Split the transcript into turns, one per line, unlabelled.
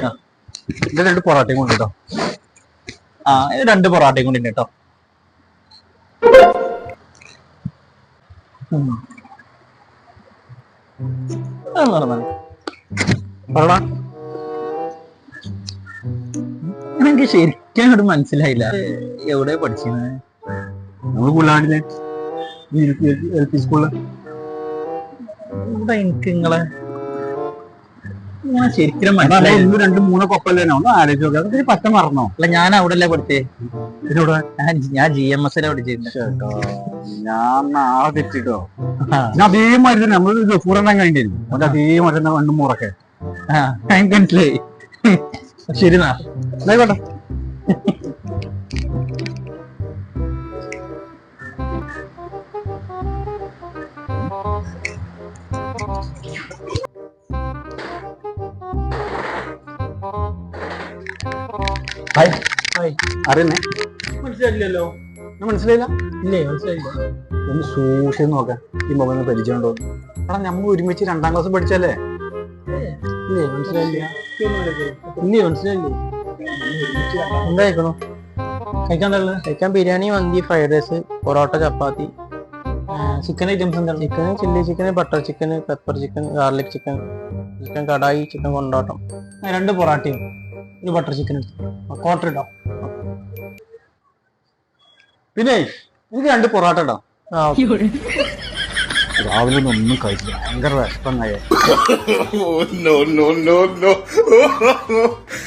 ആ. ഇത് രണ്ട് പൊറാട്ടയും കൊണ്ട് കേട്ടോ ആ ഇത് രണ്ട് പൊറാട്ടയും കൊണ്ട് കേട്ടോ എനിക്ക് ശരിക്കും അങ്ങോട്ട് മനസ്സിലായില്ല. എവിടെ പഠിച്ചിരുന്നത്
നമ്മൾ പുല്ലാണ്ടിലെ എൽ പി സ്കൂളിൽ.
ഇവിടെ എനിക്ക് നിങ്ങളെ? ഞാൻ ശരിക്കും
ഒന്ന് രണ്ട് മൂന്ന് ഒന്ന് ആലോചിച്ച് നോക്കാം. അതൊക്കെ പറ്റ മറന്നോ?
അല്ല ഞാൻ അവിടെ അല്ലേ പഠിച്ചേ?
ഇതിലൂടെ
ഞാൻ ജി എം എസ് പഠിച്ചിരുന്നത്
കേട്ടോ ഞാൻ നാളെ തെറ്റിട്ടോ? ഞാൻ തന്നെ നമ്മൾ കഴിഞ്ഞിരുന്നു. അതിന്റെ അതേമാതിരി തന്നെ കണ്ണും മുറക്കെ
എനിക്ക് മനസ്സിലായി ശരി നാ.
ആയിക്കോട്ടെ ഹായ്.
ഹായ്.
അറിയുന്നേ?
മനസ്സിലായില്ലല്ലോ.
മനസ്സിലായില്ല?
ഇല്ലേ മനസ്സിലായില്ല.
ഒന്ന് സൂക്ഷിച്ച് നോക്കാം. ഈ മുഖം പരിചയമുണ്ടോ? എടാ നമ്മൾ ഒരുമിച്ച് രണ്ടാം ക്ലാസ് പഠിച്ചല്ലേ
ഇല്ലേ മനസ്സിലായില്ല. ഇല്ലേ മനസ്സിലായില്ലേ? എന്തായിക്കണോ കഴിക്കാണ്ടല്ലോ
കഴിക്കാൻ ബിരിയാണി മന്തി fried rice parotta chapati.
Chicken items എന്താണ്?
Chicken chilli chicken butter chicken pepper chicken garlic chicken chicken kadai chicken കൊണ്ടോട്ടം.
രണ്ട് പൊറാട്ടയും ഒരു ബട്ടർ ചിക്കൻ ക്വാർട്ടർ ഇടാം.
പിന്നെ എനിക്ക് രണ്ട് പൊറാട്ട ഇടാം. രാവിലെ ഒന്നും കഴിച്ചില്ല. ഭയങ്കര
വിഷമം no.